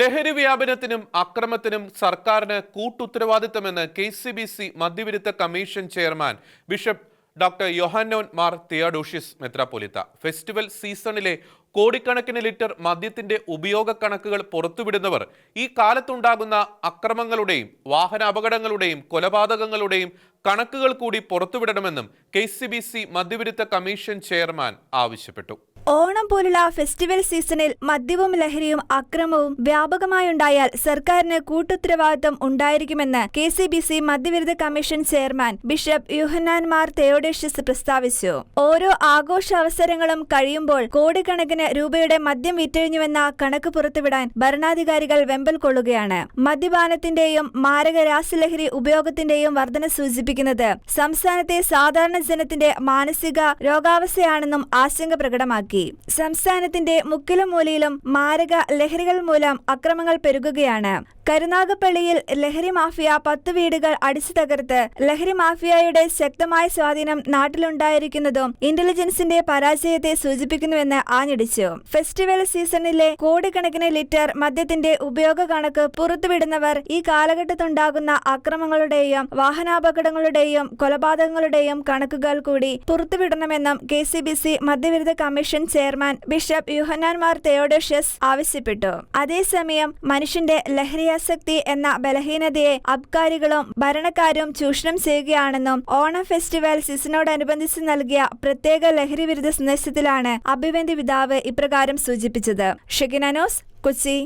ലഹരി വ്യാപനത്തിനും അക്രമത്തിനും സർക്കാരിന് കൂട്ടുത്തരവാദിത്തമെന്ന് K C B C മദ്യവിരുദ്ധ commission chairman bishop doctor Yuhanon Mar Theodosius മെത്രാപ്പൊലിത്ത. Festival സീസണിലെ കോടിക്കണക്കിന് ലിറ്റർ മദ്യത്തിന്റെ ഉപയോഗ കണക്കുകൾ പുറത്തുവിടുന്നവർ ഈ കാലത്തുണ്ടാകുന്ന അക്രമങ്ങളുടെയും വാഹന അപകടങ്ങളുടെയും കൊലപാതകങ്ങളുടെയും കണക്കുകൾ കൂടി പുറത്തുവിടണമെന്നും കെ സി ബി സി മദ്യവിരുദ്ധ കമ്മീഷൻ ചെയർമാൻ ആവശ്യപ്പെട്ടു. ഓണം പോലുള്ള ഫെസ്റ്റിവൽ സീസണിൽ മദ്യവും ലഹരിയും അക്രമവും വ്യാപകമായുണ്ടായാൽ സർക്കാരിന് കൂട്ടുത്തരവാദിത്തം ഉണ്ടായിരിക്കുമെന്ന് K C B C മദ്യവിരുദ്ധ commission chairman bishop Yuhanon Mar Theodosius പ്രസ്താവിച്ചു. ഓരോ ആഘോഷ അവസരങ്ങളും കഴിയുമ്പോൾ കോടിക്കണക്കിന് രൂപയുടെ മദ്യം വിറ്റഴിഞ്ഞുവെന്ന കണക്ക് പുറത്തുവിടാൻ ഭരണാധികാരികൾ വെമ്പൽ കൊള്ളുകയാണ്. മദ്യപാനത്തിന്റെയും മാരക രാസലഹരി ഉപയോഗത്തിന്റെയും വർധന സൂചിപ്പിക്കുന്നത് സംസ്ഥാനത്തെ സാധാരണ ജനത്തിന്റെ മാനസിക രോഗാവസ്ഥയാണെന്നും ആശങ്ക പ്രകടമാക്കി. സംസ്ഥാനത്തിന്റെ മുക്കിലും മൂലയിലും മാരക ലഹരികൾ മൂലം അക്രമങ്ങൾ പെരുകുകയാണ്. കരുനാഗപ്പള്ളിയിൽ ലഹരി മാഫിയ പത്ത് വീടുകൾ അടിച്ചു തകർത്ത് ലഹരി മാഫിയയുടെ ശക്തമായ സ്വാധീനം നാട്ടിലുണ്ടായിരിക്കുന്നതും ഇന്റലിജൻസിന്റെ പരാജയത്തെ സൂചിപ്പിക്കുന്നുവെന്ന് ആഞ്ഞടിച്ചു. ഫെസ്റ്റിവൽ സീസണിലെ കോടിക്കണക്കിന് ലിറ്റർ മദ്യത്തിന്റെ ഉപയോഗ കണക്ക് പുറത്തുവിടുന്നവർ ഈ കാലഘട്ടത്തുണ്ടാകുന്ന അക്രമങ്ങളുടെയും വാഹനാപകടങ്ങളുടെയും കൊലപാതകങ്ങളുടെയും കണക്കുകൾ കൂടി പുറത്തുവിടണമെന്നും കെ സി ബി സി മദ്യവിരുദ്ധ കമ്മീഷൻ ചെയർമാൻ ബിഷപ്പ് യുഹന്നാൻമാർ മാർ തെയോഡഷ്യസ് ആവശ്യപ്പെട്ടു. അതേസമയം മനുഷ്യന്റെ ലഹരിയാസക്തി എന്ന ബലഹീനതയെ അബ്കാരികളും ഭരണക്കാരും ചൂഷണം ചെയ്യുകയാണെന്നും ഓണം ഫെസ്റ്റിവൽ സീസണോടനുബന്ധിച്ച് നൽകിയ പ്രത്യേക ലഹരി വിരുദ്ധ സന്ദേശത്തിലാണ് അഭിവന്തി പിതാവ് ഇപ്രകാരം സൂചിപ്പിച്ചത്. ഷെഗിനോസ് കൊച്ചി.